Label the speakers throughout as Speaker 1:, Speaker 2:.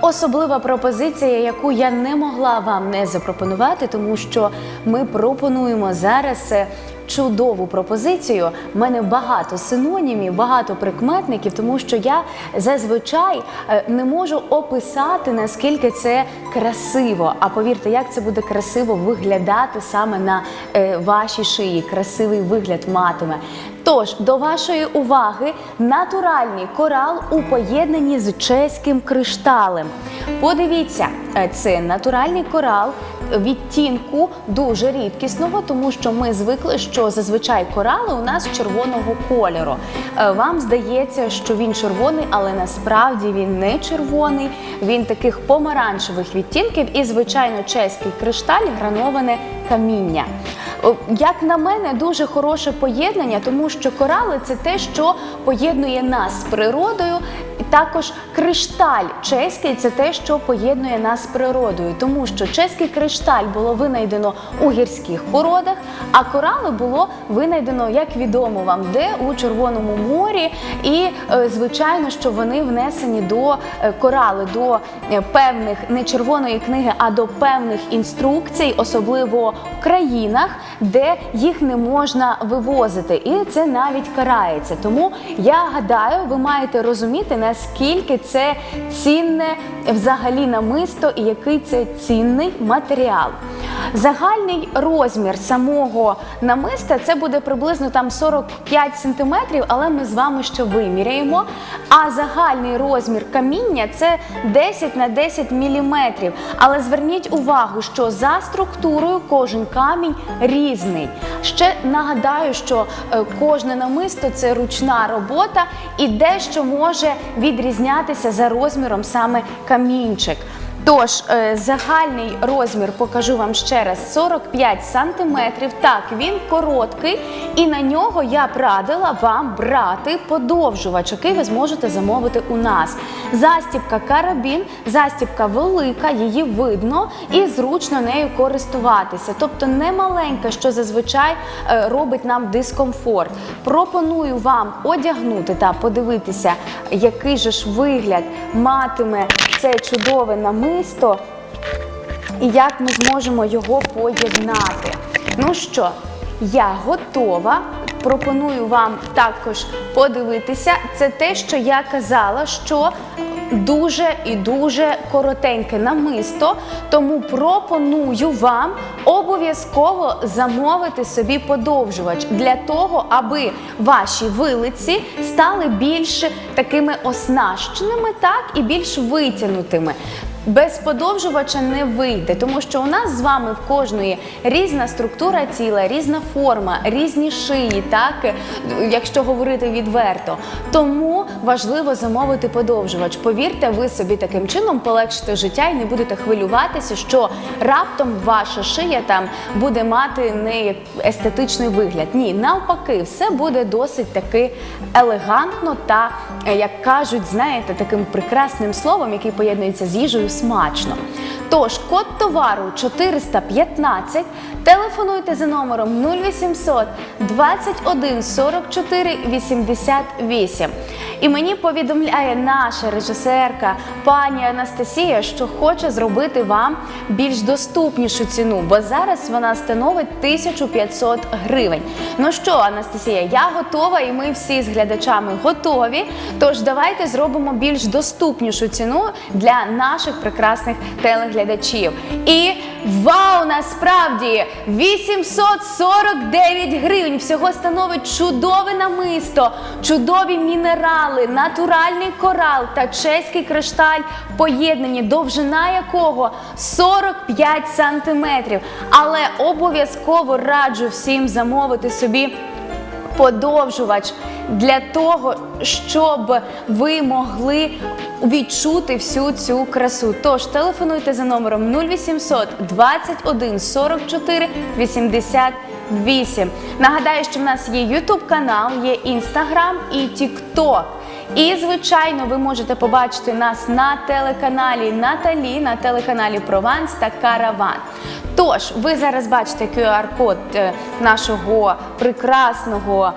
Speaker 1: особлива пропозиція, яку я не могла вам не запропонувати, тому що ми пропонуємо зараз. е, Чудову пропозицію. У мене багато синонімів, багато прикметників, тому що я зазвичай е, не можу описати наскільки це красиво. А повірте, як це буде красиво виглядати саме на е, вашій шиї. Красивий вигляд матиме. Тож до вашої уваги натуральний корал у поєднанні з чеським кришталем. Подивіться, е, це натуральний корал відтінку дуже рідкісного, тому що ми звикли, що зазвичай корали у нас червоного кольору. Е, Вам здається, що він червоний, але насправді він не червоний. Він таких помаранчевих відтінків і, звичайно, чеський кришталь, грановане каміння. Як на мене, дуже хороше поєднання, тому що корали це те, що поєднує нас з природою. Також кришталь чеський це те, що поєднує нас з природою, тому що чеський кришталь було винайдено у гірських породах, а корали було винайдено, як відомо вам, де у Червоному морі. І е, звичайно, що вони внесені до е, корали, до е, певних не червоної книги, а до певних інструкцій, особливо в країнах, де їх не можна вивозити, і це навіть карається. Тому я гадаю, ви маєте розуміти, наскільки це цінне взагалі намисто і який це цінний матеріал. Загальний розмір самого намиста це буде приблизно там 45 сантиметрів, але ми з вами ще виміряємо. А загальний розмір каміння це 10 на 10 міліметрів. Але зверніть увагу, що за структурою кожен камінь різний. Ще нагадаю, що е, кожне намисто це ручна робота і дещо може відрізнятися за розміром саме камінчик. Тож е, загальний розмір покажу вам ще раз 45 сантиметрів. Так, він короткий, і на нього я б радила вам брати подовжувач, який ви зможете замовити у нас. Застібка карабін, застібка велика, її видно і зручно нею користуватися. Тобто не маленька, що зазвичай е, робить нам дискомфорт. Пропоную вам одягнути та подивитися, який же ж вигляд матиме це чудове намисто і як ми зможемо його поєднати. Ну що, я готова. Пропоную вам також подивитися. Це те, що я казала, що дуже і дуже коротеньке намисто. Тому пропоную вам обов'язково замовити собі подовжувач для того, аби ваші вилиці стали більш такими оснащеними, так і більш витягнутими. Без подовжувача не вийде, тому що у нас з вами в кожної різна структура тіла, різна форма, різні шиї, так якщо говорити відверто. Тому важливо замовити подовжувач. Повірте, ви собі таким чином полегшите життя і не будете хвилюватися, що раптом ваша шия там буде мати не естетичний вигляд. Ні, навпаки, все буде досить таки елегантно та, е, як кажуть, знаєте, таким прекрасним словом, який поєднується з їжею смачно. Тож, код товару 415, телефонуйте за номером 0800 21 44 88. І мені повідомляє наша режисерка пані Анастасія, що хоче зробити вам більш доступнішу ціну, бо зараз вона становить 1500 гривень. Ну що, Анастасія, я готова, і ми всі з глядачами готові. Тож давайте зробимо більш доступнішу ціну для наших прекрасних телеглядачів. І вау, насправді 849 гривень всього становить чудове намисто, чудові мінерали, натуральний корал та чеський кришталь в довжина якого 45 сантиметрів. Але обов'язково раджу всім замовити собі подовжувач для того, щоб ви могли відчути всю цю красу. Тож телефонуйте за номером 0800 21 44 88. Нагадаю, що в нас є YouTube канал, є Instagram і TikTok. І, звичайно, ви можете побачити нас на телеканалі Наталі, на телеканалі Прованс та Караван. Тож, ви зараз бачите QR-код е, нашого прекрасного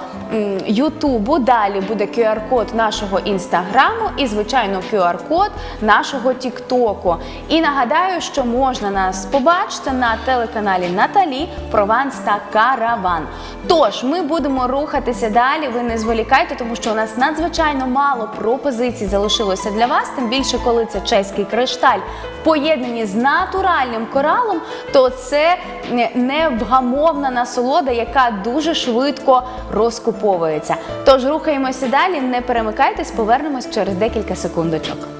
Speaker 1: Ютубу. Далі буде QR-код нашого інстаграму і, звичайно, QR-код нашого Тіктоку. І нагадаю, що можна нас побачити на телеканалі Наталі, Прованс та Караван. Тож ми будемо рухатися далі. Ви не зволікайте, тому що у нас надзвичайно мало пропозицій залишилося для вас. Тим більше, коли це чеський кришталь в поєднанні з натуральним коралом, то це невгамовна насолода, яка дуже швидко розкуповується. Тож рухаємося далі, не перемикайтесь, повернемось через декілька секундочок.